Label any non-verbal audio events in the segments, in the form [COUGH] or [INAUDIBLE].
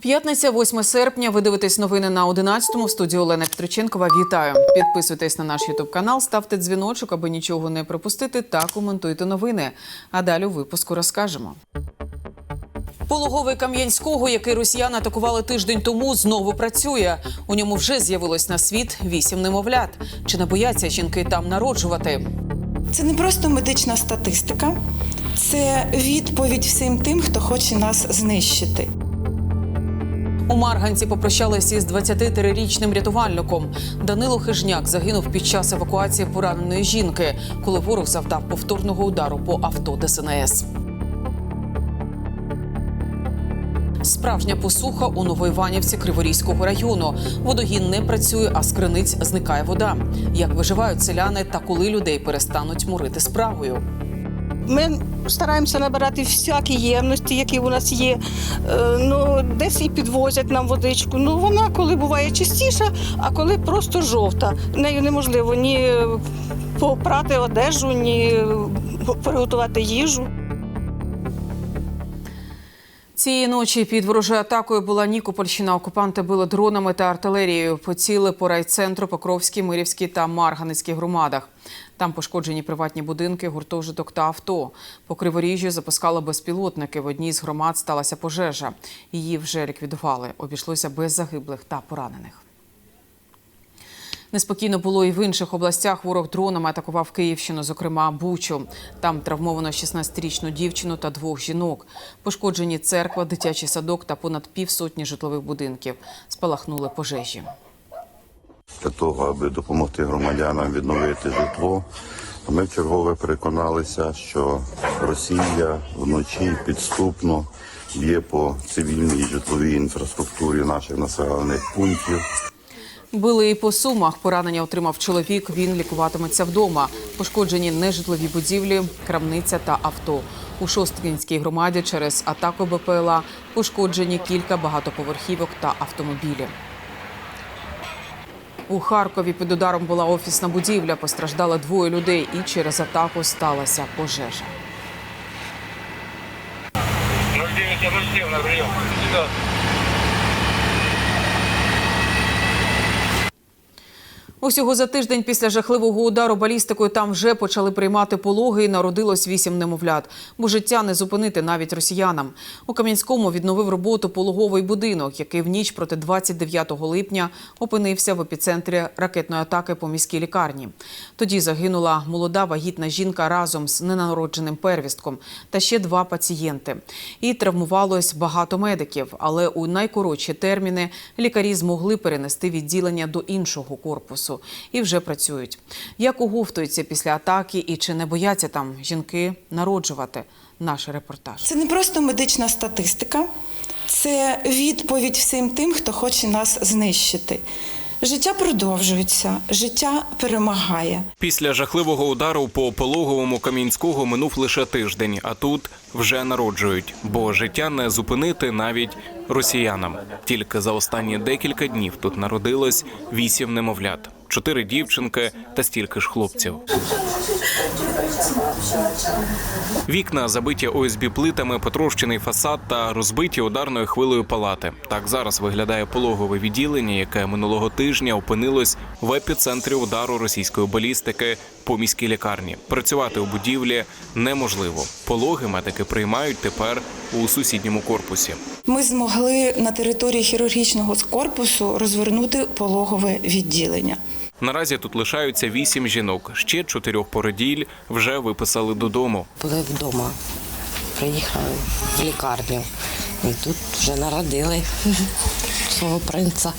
П'ятниця, 8 серпня. Ви дивитесь новини на 11-му. В студії Олена Петриченкова. Вітаю. Підписуйтесь на наш ютуб канал, ставте дзвіночок, аби нічого не пропустити, та коментуйте новини. А далі у випуску розкажемо. Пологовий Кам'янського, який росіяни атакували тиждень тому, знову працює. У ньому вже з'явилось на світ вісім немовлят. Чи не бояться жінки там народжувати? Це не просто медична статистика, це відповідь всім тим, хто хоче нас знищити. У Марганці попрощалися із 23-річним рятувальником. Данило Хижняк загинув під час евакуації пораненої жінки, коли ворог завдав повторного удару по авто ДСНС. Справжня посуха у Новоіванівці Криворізького району. Водогін не працює, а з криниць зникає вода. Як виживають селяни та коли людей перестануть морити справою? Ми стараємося набирати всякі ємності, які у нас є. Е, Ну, десь і підвозять нам водичку. Ну, вона коли буває чистіша, а коли просто жовта. Нею неможливо ні попрати одежу, ні приготувати їжу. Цієї ночі під ворожою атакою була Нікопольщина. Окупанти били дронами та артилерією. Поціли по райцентру, Покровській, Мирівській та Марганицькій громадах. Там пошкоджені приватні будинки, гуртожиток та авто. По Криворіжжю запускали безпілотники. В одній з громад сталася пожежа. Її вже ліквідували. Обійшлося без загиблих та поранених. Неспокійно було і в інших областях. Ворог дронами атакував Київщину, зокрема Бучу. Там травмовано 16-річну дівчину та двох жінок. Пошкоджені церква, дитячий садок та понад півсотні житлових будинків. Спалахнули пожежі. для того, аби допомогти громадянам відновити житло. Ми вчергове переконалися, що Росія вночі підступно б'є по цивільній житловій інфраструктурі наших населених пунктів. Били і по сумах. Поранення отримав чоловік. Він лікуватиметься вдома. Пошкоджені нежитлові будівлі, крамниця та авто. У Шосткінській громаді через атаку БПЛА пошкоджені кілька багатоповерхівок та автомобілів. У Харкові під ударом була офісна будівля. Постраждали двоє людей, і через атаку сталася пожежа. 0907 на прием. Усього за тиждень після жахливого удару балістикою там вже почали приймати пологи і народилось вісім немовлят. Бо життя не зупинити навіть росіянам. У Кам'янському відновив роботу пологовий будинок, який в ніч проти 29 липня опинився в епіцентрі ракетної атаки по міській лікарні. Тоді загинула молода вагітна жінка разом з ненародженим первістком та ще два пацієнти. І травмувалось багато медиків, але у найкоротші терміни лікарі змогли перенести відділення до іншого корпусу і вже працюють. Як оговтуються після атаки і чи не бояться там жінки народжувати? Наш репортаж. Це не просто медична статистика, це відповідь всім тим, хто хоче нас знищити. Життя продовжується, життя перемагає. Після жахливого удару по пологовому Кам'янського минув лише тиждень, а тут вже народжують, бо життя не зупинити навіть росіянам. Тільки за останні декілька днів тут народилось вісім немовлят, чотири дівчинки та стільки ж хлопців. Вікна забиті ОСБ плитами, потрощений фасад та розбиті ударною хвилею палати. Так зараз виглядає пологове відділення, яке минулого тижня опинилось в епіцентрі удару російської балістики по міській лікарні. Працювати у будівлі неможливо. Пологи медики приймають тепер у сусідньому корпусі. Ми змогли на території хірургічного корпусу розвернути пологове відділення. Наразі тут лишаються вісім жінок. Ще чотирьох породіль вже виписали додому. були вдома. Приїхали в лікарню. І тут вже народили свого принца.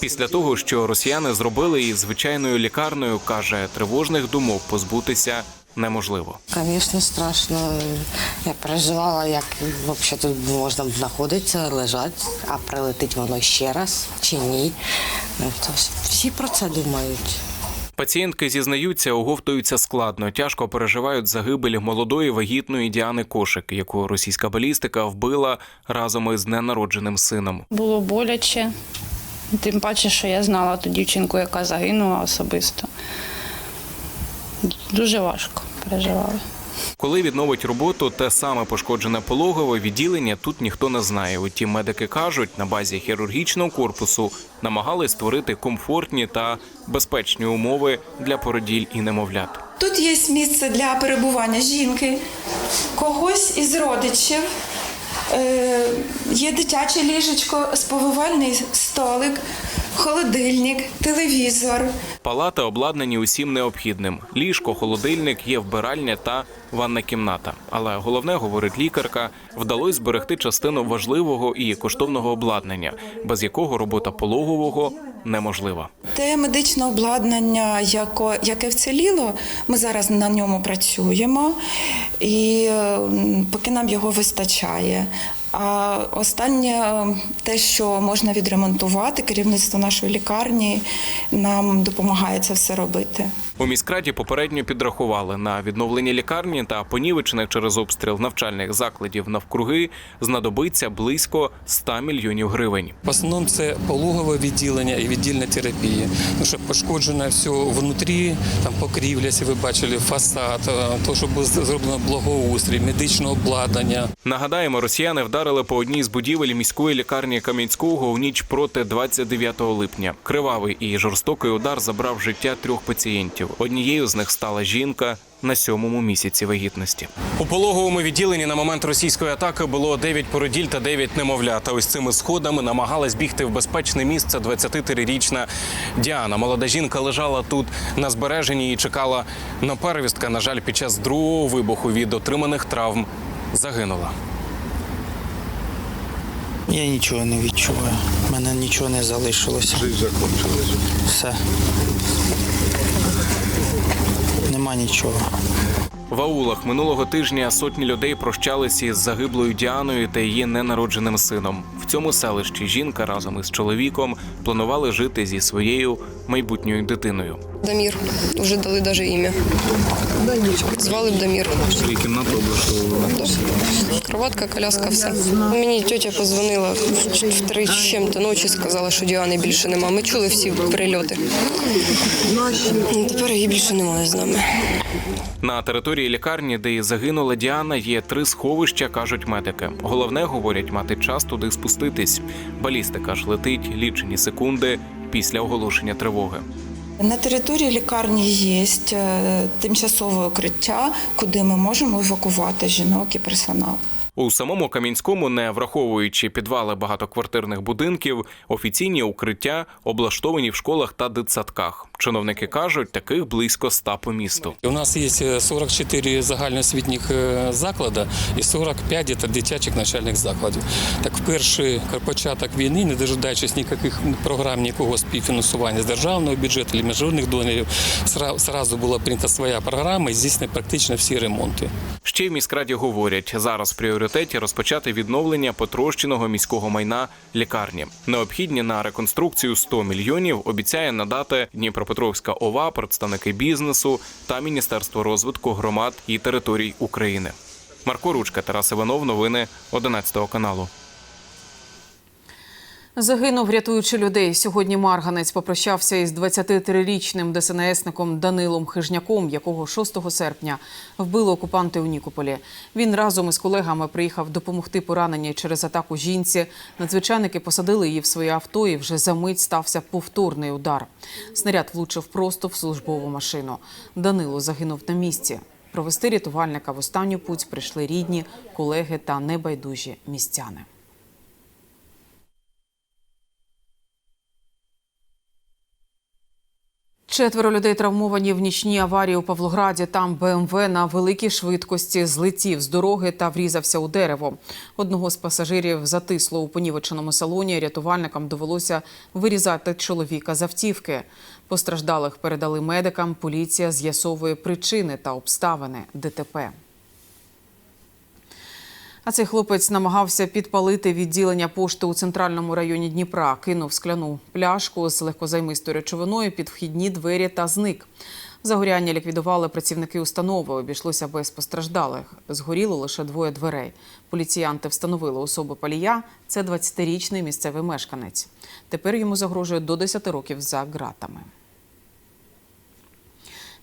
Після того, що росіяни зробили із звичайною лікарнею, каже, тривожних думок позбутися неможливо. Звісно, страшно. Я переживала, як взагалі тут можна знаходитися, лежати, а прилетить воно ще раз чи ні. Ну, то всі про це думають. Пацієнтки зізнаються, оговтуються складно, тяжко переживають загибель молодої вагітної Діани Кошик, яку російська балістика вбила разом із ненародженим сином. Було боляче, тим паче, що я знала ту дівчинку, яка загинула особисто. Дуже важко переживали. Коли відновить роботу те саме пошкоджене пологове відділення, тут ніхто не знає. Утім, медики кажуть, на базі хірургічного корпусу намагались створити комфортні та безпечні умови для породіль і немовлят. Тут є місце для перебування жінки, когось із родичів. Е, Є дитяче ліжечко, сповивальний столик, холодильник, телевізор. Палати обладнані усім необхідним: ліжко, холодильник, є вбиральня та ванна кімната. Але головне, говорить лікарка, вдалося зберегти частину важливого і коштовного обладнання, без якого робота пологового неможлива. Те медичне обладнання, яке вціліло, ми зараз на ньому працюємо, і е, поки нам його вистачає. А останнє е, те, що можна відремонтувати, керівництво нашої лікарні нам допомагає це все робити. У міськраді попередньо підрахували на відновлення лікарні та понівечених через обстріл навчальних закладів навкруги знадобиться близько 100 мільйонів гривень. В основному це пологове відділення і віддільна терапія. Тому що пошкоджено все внутрі, там покрівля, якщо ви бачили, фасад, е, то, що було зроблено благоустрій, медичне обладнання. Нагадаємо, росіяни вдарили по одній з будівель міської лікарні Кам'янського у ніч проти 29 липня. Кривавий і жорстокий удар забрав життя трьох пацієнтів. Однією з них стала жінка на сьомому місяці вагітності. У пологовому відділенні на момент російської атаки було 9 породіль та 9 немовлят. А ось цими сходами намагалась бігти в безпечне місце 23-річна Діана. Молода жінка лежала тут на збереженні і чекала на первістка. На жаль, під час другого вибуху від отриманих травм загинула. Я нічого не відчуваю. У мене нічого не залишилося. Все. Нема нічого. В аулах минулого тижня сотні людей прощалися із загиблою Діаною та її ненародженим сином. В цьому селищі жінка разом із чоловіком планували жити зі своєю майбутньою дитиною. Дамір. Вже дали навіть ім'я. Звали б Дамір. Кімнату облаштовували. Кроватка, коляска, все. Мені тетя позвонила в три з чим-то ночі, сказала, що Діани більше нема. Ми чули всі прильоти. Тепер її більше немає з нами. На території лікарні, де і загинула Діана, є три сховища, кажуть медики. Головне, говорять, мати час туди спуститись. Балістика ж летить лічені секунди після оголошення тривоги. На території лікарні є е, тимчасове укриття, куди ми можемо евакувати жінок і персонал. У самому Кам'янському, не враховуючи підвали багатоквартирних будинків, офіційні укриття облаштовані в школах та дитсадках. Чиновники кажуть, таких близько ста по місту. У нас є 44 загальноосвітніх е, заклади і 45 діта- дитячих навчальних закладів. Так, в перший початок війни, не дожидаючись ніяких програм, нікого співфінансування з державного бюджету міжнародних донорів, сра- зразу була прийнята своя програма і здійснені практично всі ремонти. Ще в міськраді говорять, зараз в пріоритеті розпочати відновлення потрощеного міського майна лікарні. Необхідні на реконструкцію 100 мільйонів обіцяє надати Дніпропетровська ОВА, представники бізнесу та Міністерство розвитку громад і територій України. Марко Ручка, Тарас Іванов, новини 11 каналу. Загинув, рятуючи людей. Сьогодні Марганець попрощався із 23-річним ДСНСником Данилом Хижняком, якого 6 серпня вбили окупанти у Нікополі. Він разом із колегами приїхав допомогти пораненій через атаку жінці. Надзвичайники посадили її в своє авто, і вже за мить стався повторний удар. Снаряд влучив просто в службову машину. Данило загинув на місці. Провести рятувальника в останню путь прийшли рідні, колеги та небайдужі містяни. Четверо людей травмовані в нічній аварії у Павлограді. Там БМВ на великій швидкості злетів з дороги та врізався у дерево. Одного з пасажирів затисло у понівеченому салоні. Рятувальникам довелося вирізати чоловіка з автівки. Постраждалих передали медикам. Поліція з'ясовує причини та обставини ДТП. А цей хлопець намагався підпалити відділення пошти у центральному районі Дніпра. Кинув скляну пляшку з легкозаймистою речовиною під вхідні двері та зник. Загоряння ліквідували працівники установи. Обійшлося без постраждалих. Згоріло лише двоє дверей. Поліціянти встановили особу палія. Це 20-річний місцевий мешканець. Тепер йому загрожує до 10 років за ґратами.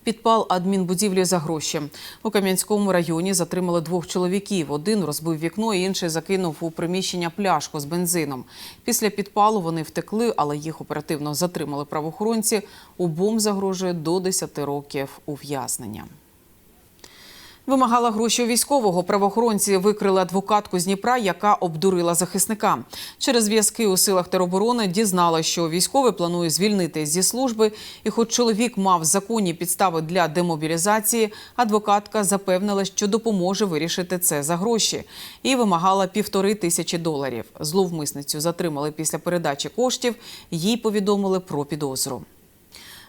Підпал адмінбудівлі за гроші. У Кам'янському районі затримали двох чоловіків. Один розбив вікно, інший закинув у приміщення пляшку з бензином. Після підпалу вони втекли, але їх оперативно затримали правоохоронці. Обом загрожує до 10 років ув'язнення. Вимагала гроші у військового. Правоохоронці викрили адвокатку з Дніпра, яка обдурила захисника. Через зв'язки у силах тероборони дізнала, що військовий планує звільнити зі служби. І, хоч чоловік мав законні підстави для демобілізації, адвокатка запевнила, що допоможе вирішити це за гроші, і вимагала півтори тисячі доларів. Зловмисницю затримали після передачі коштів. Їй повідомили про підозру.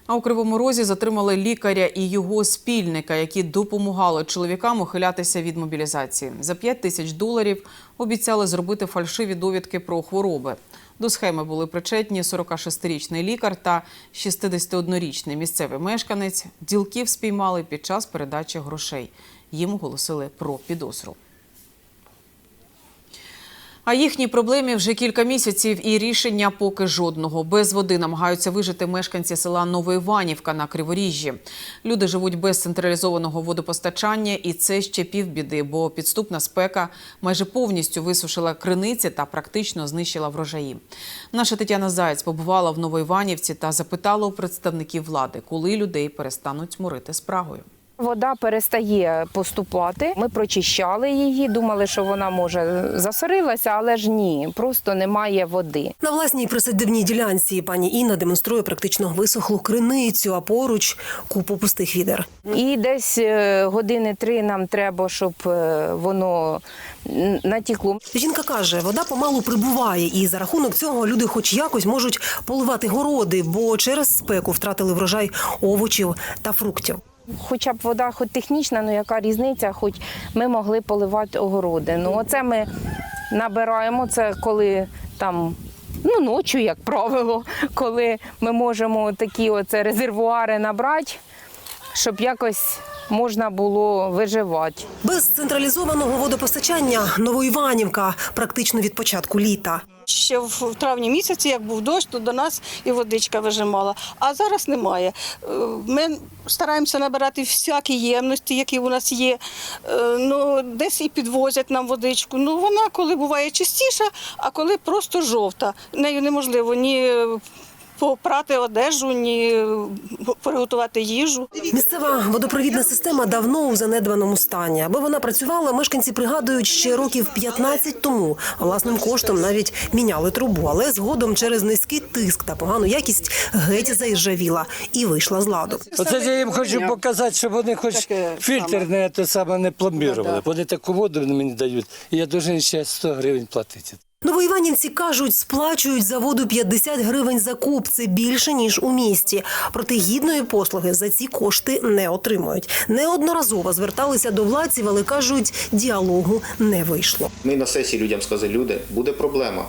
А у Кривому Розі затримали лікаря і його спільника, які допомагали чоловікам ухилятися від мобілізації. За 5 тисяч доларів обіцяли зробити фальшиві довідки про хвороби. До схеми були причетні 46-річний лікар та 61-річний місцевий мешканець. Ділків спіймали під час передачі грошей. Їм оголосили про підозру. А їхній проблемі вже кілька місяців і рішення поки жодного. Без води намагаються вижити мешканці села Новоіванівка на Криворіжжі. Люди живуть без централізованого водопостачання, і це ще півбіди, бо підступна спека майже повністю висушила криниці та практично знищила врожаї. Наша Тетяна Заєць побувала в Новоіванівці та запитала у представників влади, коли людей перестануть морити спрагою. Вода перестає поступати. Ми прочищали її, думали, що вона може засорилася, але ж ні, просто немає води. На власній присадибній ділянці пані Інна демонструє практично висохлу криницю, а поруч купу пустих відер. І десь е, години три нам треба, щоб е, воно натікло. Жінка каже, вода помалу прибуває, і за рахунок цього люди, хоч якось, можуть поливати городи, бо через спеку втратили врожай овочів та фруктів. Хоча б вода, хоч технічна, ну яка різниця, хоч ми могли поливати огороди. Ну, оце ми набираємо це, коли там. Ну, ночі, як правило, коли ми можемо такі оце резервуари набрати, щоб якось можна було виживати. Без централізованого водопостачання Новоіванівка практично від початку літа. Ще в травні місяці, як був дощ, то до нас і водичка вижимала. А зараз немає. Е, Ми стараємося набирати всякі ємності, які у нас є. Е, Ну, десь і підвозять нам водичку. Ну, вона коли буває чистіша, а коли просто жовта. Нею неможливо ні попрати одежу, ні приготувати їжу. Місцева водопровідна система давно у занедбаному стані. Аби вона працювала, мешканці пригадують ще років 15 тому. Власним коштом навіть міняли трубу, але згодом через низький тиск та погану якість геть заіржавіла і вийшла з ладу. Оце я їм хочу показати, щоб вони хоч фільтр не те саме не пломбірували. Вони таку воду мені дають, і я дуже ще 100 гривень платити. Новоіванівці кажуть, сплачують за воду 50 гривень за куб. Це більше ніж у місті. Проте гідної послуги за ці кошти не отримують. Неодноразово зверталися до владців, але кажуть, діалогу не вийшло. Ми на сесії людям сказали, люди, буде проблема.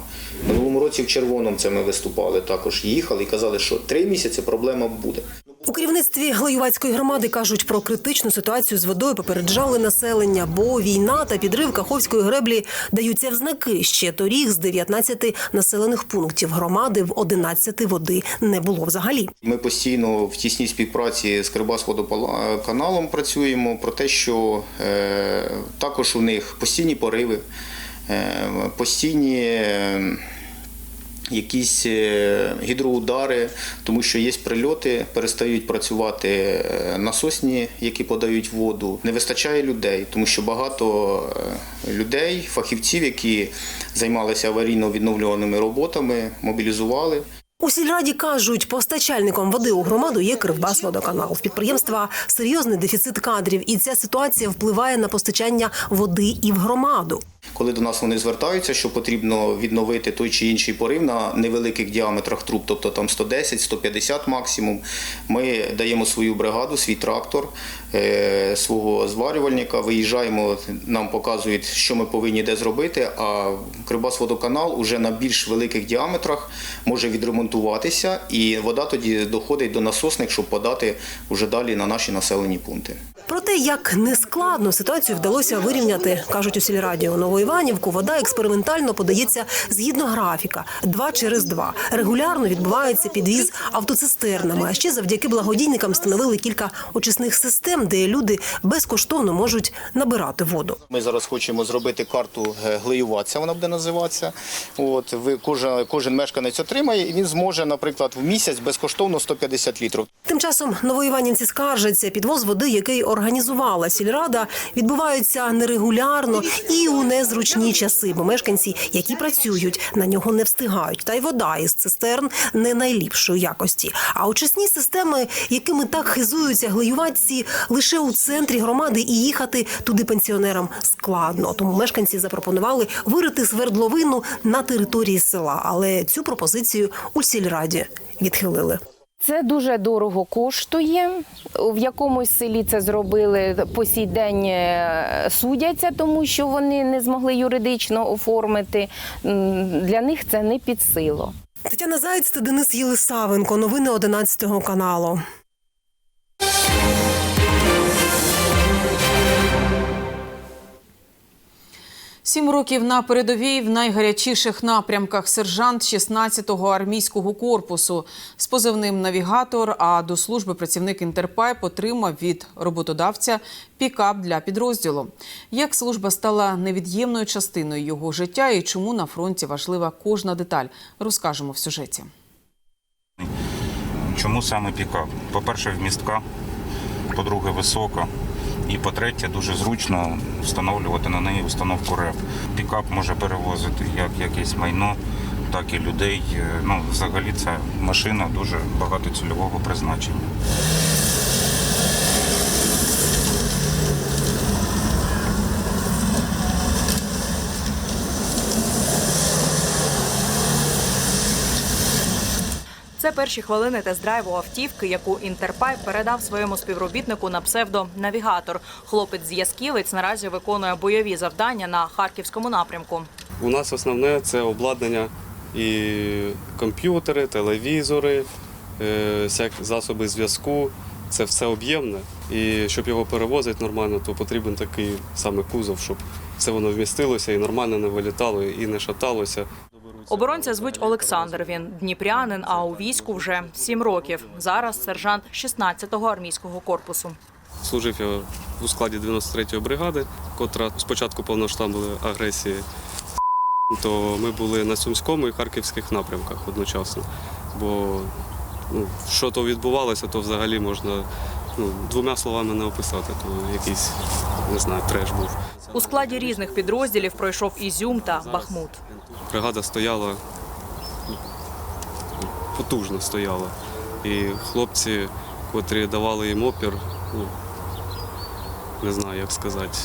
Минулому році в червоному це ми виступали також. Їхали і казали, що три місяці проблема буде. У керівництві Глаювацької громади кажуть про критичну ситуацію з водою. Попереджали населення, бо війна та підрив Каховської греблі даються в знаки. Ще торік з 19 населених пунктів громади в 11 води не було взагалі. Ми постійно в тісній співпраці з Кирбасводоканалом працюємо про те, що е, також у них постійні пориви, е, постійні. е, Якісь е, гідроудари, тому що є прильоти, перестають працювати е, насосні, які подають воду. Не вистачає людей, тому що багато е, людей, фахівців, які займалися аварійно-відновлюваними роботами, мобілізували. У сільраді кажуть, постачальником води у громаду є Кривбасводоканал. В підприємства серйозний дефіцит кадрів, і ця ситуація впливає на постачання води і в громаду. Коли до нас вони звертаються, що потрібно відновити той чи інший порив на невеликих діаметрах труб, тобто там 110-150 максимум, ми даємо свою бригаду, свій трактор, е, свого зварювальника, виїжджаємо, нам показують, що ми повинні де зробити, а Кривбасводоканал уже на більш великих діаметрах може відремонтуватися, і вода тоді доходить до насосних, щоб подати вже далі на наші населені пункти. Про те, як не складно ситуацію вдалося вирівняти, кажуть у сільраді. У Новоіванівку вода експериментально подається згідно графіка два через два. Регулярно відбувається підвіз автоцистернами. А ще завдяки благодійникам встановили кілька очисних систем, де люди безкоштовно можуть набирати воду. Ми зараз хочемо зробити карту е, глеювація, вона буде називатися. От ви кожен, кожен мешканець отримає, і він зможе, наприклад, в місяць безкоштовно 150 літрів. Тим часом новоіванівці скаржаться, підвоз води, який організувала сільрада, відбувається нерегулярно і у незручні часи, бо мешканці, які працюють, на нього не встигають. Та й вода із цистерн не найліпшої якості. А очисні системи, якими так хизуються глеюватці, лише у центрі громади і їхати туди пенсіонерам складно. Тому мешканці запропонували вирити свердловину на території села, але цю пропозицію у сільраді відхилили. Це дуже дорого коштує. В якомусь селі це зробили по сій день е, судяться, тому що вони не змогли юридично оформити. Для них це не під силу. Тетяна Заєць та Денис Єлисавенко. Новини 11 каналу. Сім років на передовій в найгарячіших напрямках сержант 16-го армійського корпусу з позивним навігатор. А до служби працівник Інтерпайп отримав від роботодавця пікап для підрозділу. Як служба стала невід'ємною частиною його життя і чому на фронті важлива кожна деталь, розкажемо в сюжеті. Чому саме пікап? По-перше, вмістка, по-друге, висока. І по-третє, дуже зручно встановлювати на неї установку РЕП. Пікап може перевозити як якесь майно, так і людей. Е, Ну, взагалі, ця машина дуже багатоцільового призначення. Це перші хвилини тест-драйву автівки, яку Інтерпайп передав своєму співробітнику на псевдо Навігатор. Хлопець зв'язківець наразі виконує бойові завдання на харківському напрямку. У нас основне це обладнання і комп'ютери, телевізори, е, засоби зв'язку. Це все об'ємне. І щоб його перевозити нормально, то потрібен такий саме кузов, щоб все воно вмістилося і нормально не вилітало, і не шаталося. Оборонця звуть Олександр. Він дніпрянин, а у війську вже сім років. Зараз сержант 16-го армійського корпусу. Служив я у складі 93-ї бригади, котра спочатку повноштабної агресії, то ми були на Сумському і Харківських напрямках одночасно. Бо ну, що то відбувалося, то взагалі можна ну, двома словами не описати, то якийсь, не знаю, треш був. У складі різних підрозділів пройшов Ізюм та Бахмут. Бригада стояла, потужно стояла. І хлопці, котрі давали їм опір, ну, не знаю, як сказати.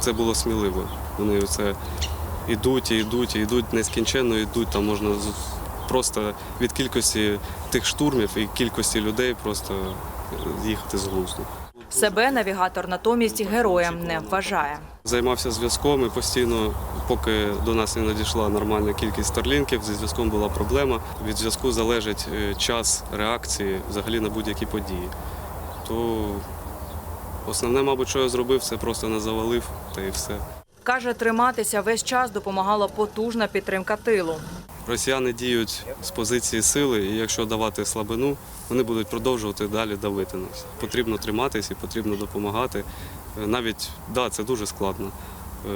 Це було сміливо. Вони це йдуть і йдуть, і йдуть нескінченно, йдуть. Там можна просто від кількості тих штурмів і кількості людей просто їхати з глузду. Себе навігатор натомість героєм не вважає. Займався зв'язком і постійно, поки до нас не надійшла нормальна кількість старлінків, зі зв'язком була проблема. Від зв'язку залежить е, час реакції взагалі на будь-які події. То основне, мабуть, що я зробив, це просто не завалив та і все. Каже, триматися весь час допомагала потужна підтримка тилу. Росіяни діють з позиції сили, і якщо давати слабину, вони будуть продовжувати далі давити нас. Потрібно триматись і потрібно допомагати. Е, Навіть да, це дуже складно. Е,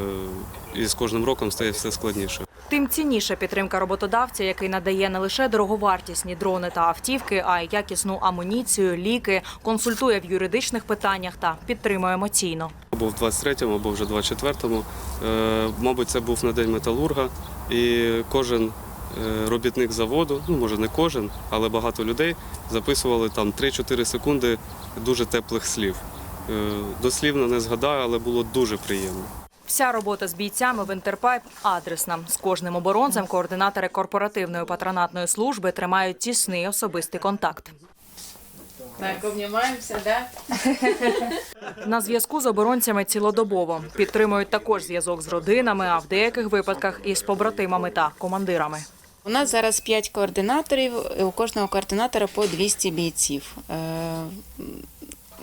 І з кожним роком стає все складніше. Тим цінніша підтримка роботодавця, який надає не лише дороговартісні дрони та автівки, а й якісну амуніцію, ліки, консультує в юридичних питаннях та підтримує емоційно. Або в 23-му, або вже 24-му. Е, Мабуть, це був на день металурга, і кожен робітник заводу, ну може не кожен, але багато людей записували там 3-4 секунди дуже теплих слів. Е, Дослівно не згадаю, але було дуже приємно. Вся робота з бійцями в Інтерпайп адресна. З кожним оборонцем координатори корпоративної патронатної служби тримають тісний особистий контакт. Так, обнімаємося, да? [LAUGHS] На зв'язку з оборонцями цілодобово підтримують також зв'язок з родинами, а в деяких випадках із побратимами та командирами. У нас зараз 5 координаторів, у кожного координатора по 200 бійців.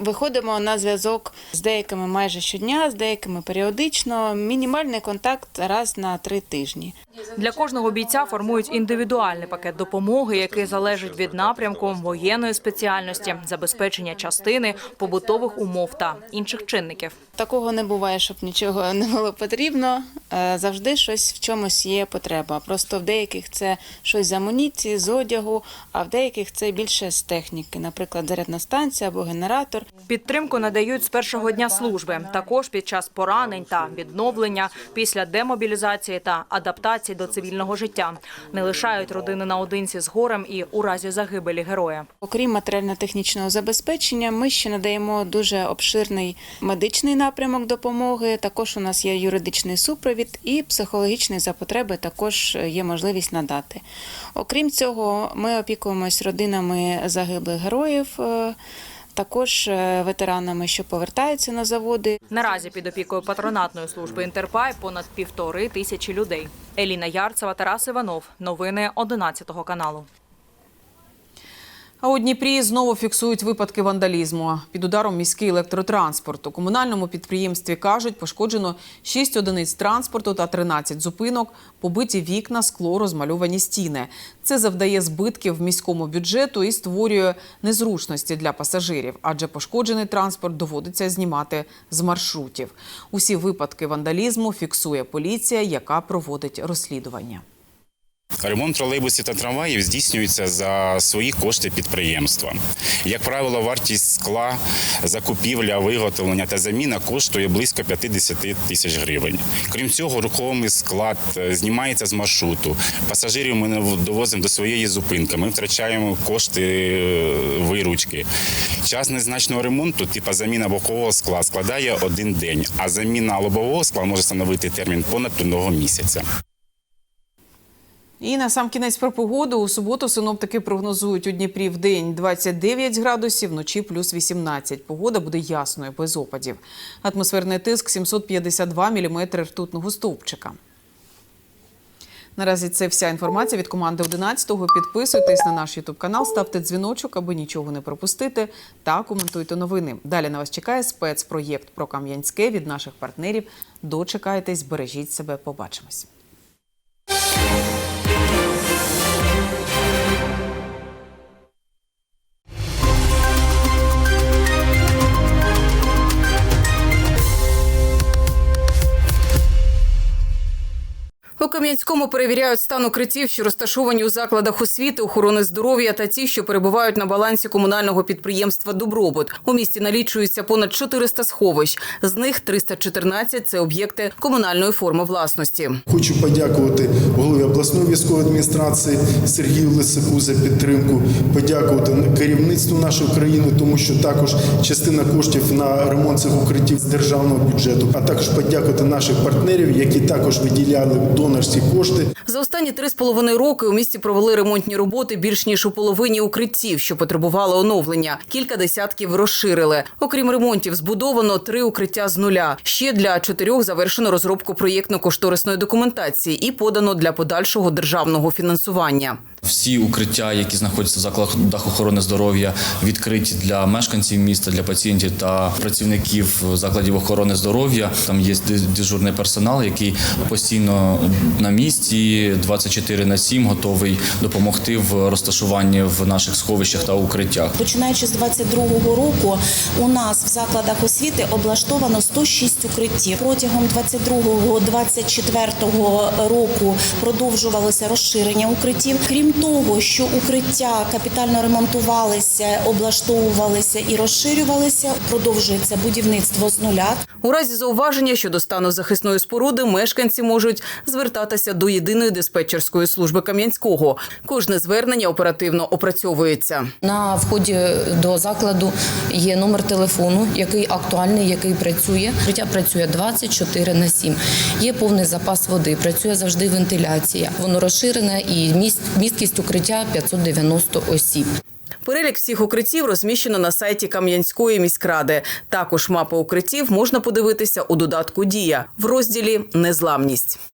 Виходимо на зв'язок з деякими майже щодня, з деякими періодично. Мінімальний контакт раз на три тижні. Для кожного бійця формують індивідуальний пакет допомоги, який залежить від напрямку воєнної спеціальності, забезпечення частини, побутових умов та інших чинників. Такого не буває, щоб нічого не було потрібно. Е, Завжди щось в чомусь є потреба. Просто в деяких це щось з амуніції, з одягу, а в деяких це більше з техніки, наприклад, зарядна станція або генератор. Підтримку надають з першого дня служби, також під час поранень та відновлення, після демобілізації та адаптації до цивільного життя. Не лишають родини наодинці з горем і у разі загибелі героя. Окрім матеріально-технічного забезпечення, ми ще надаємо дуже обширний медичний напрямок допомоги. Також у нас є юридичний супровід і психологічний за потреби також є можливість надати. Окрім цього, ми опікуємось родинами загиблих героїв. Також е, ветеранами, що повертаються на заводи. Наразі під опікою патронатної служби Інтерпай понад півтори тисячі людей. Еліна Ярцева, Тарас Іванов. Новини 11 каналу. А у Дніпрі знову фіксують випадки вандалізму. Під ударом міський електротранспорт. У комунальному підприємстві кажуть, пошкоджено 6 одиниць транспорту та 13 зупинок, побиті вікна, скло, розмальовані стіни. Це завдає збитків міському бюджету і створює незручності для пасажирів, адже пошкоджений транспорт доводиться знімати з маршрутів. Усі випадки вандалізму фіксує поліція, яка проводить розслідування. Ремонт тролейбусів та трамваїв здійснюється за свої кошти підприємства. Як правило, вартість скла, закупівля, виготовлення та заміна коштує близько 50 тисяч гривень. Крім цього, рухомий склад е, знімається з маршруту. Пасажирів ми не довозимо до своєї зупинки. Ми втрачаємо кошти е, виручки. Час незначного ремонту, типу заміна бокового скла, складає один день, а заміна лобового скла може становити термін понад одного місяця. І на сам кінець про погоду. У суботу синоптики прогнозують у Дніпрі в день 29 градусів, вночі плюс 18. Погода буде ясною, без опадів. Атмосферний тиск 752 міліметри ртутного стовпчика. Наразі це вся інформація від команди 11-го. Підписуйтесь на наш ютуб канал, ставте дзвіночок, аби нічого не пропустити, та коментуйте новини. Далі на вас чекає спецпроєкт про Кам'янське від наших партнерів. Дочекайтесь, бережіть себе, побачимось. Кам'янському перевіряють стан укриттів, що розташовані у закладах освіти, охорони здоров'я та ті, що перебувають на балансі комунального підприємства Добробут. У місті налічується понад 400 сховищ. З них 314 – це об'єкти комунальної форми власності. Хочу подякувати голові обласної військової адміністрації Сергію Лисаку за підтримку. Подякувати керівництву нашої країни, тому що також частина коштів на ремонт цих укриттів з державного бюджету, а також подякувати наших партнерів, які також виділяли донорські кошти. За останні три з половиною роки у місті провели ремонтні роботи більш ніж у половині укриттів, що потребували оновлення. Кілька десятків розширили. Окрім ремонтів, збудовано три укриття з нуля. Ще для чотирьох завершено розробку проєктно-кошторисної документації і подано для подальшого державного фінансування. Всі укриття, які знаходяться в закладах охорони здоров'я, відкриті для мешканців міста, для пацієнтів та працівників закладів охорони здоров'я. Там є дежурний персонал, який постійно на місці 24 на 7 готовий допомогти в розташуванні в наших сховищах та укриттях. Починаючи з 22-го року, у нас в закладах освіти облаштовано 106 укриттів. Протягом 22-24 року продовжувалося розширення укриттів. Крім того, що укриття капітально ремонтувалися, облаштовувалися і розширювалися, продовжується будівництво з нуля. У разі зауваження щодо стану захисної споруди мешканці можуть звертатися до єдиної диспетчерської служби Кам'янського. Кожне звернення оперативно опрацьовується. На вході до закладу є номер телефону, який актуальний, який працює. Укриття працює 24 на 7. Є повний запас води, працює завжди вентиляція. Воно розширене і міст, місткість укриття 590 осіб. Перелік всіх укриттів розміщено на сайті Кам'янської міськради. Також мапи укриттів можна подивитися у додатку Дія в розділі Незламність.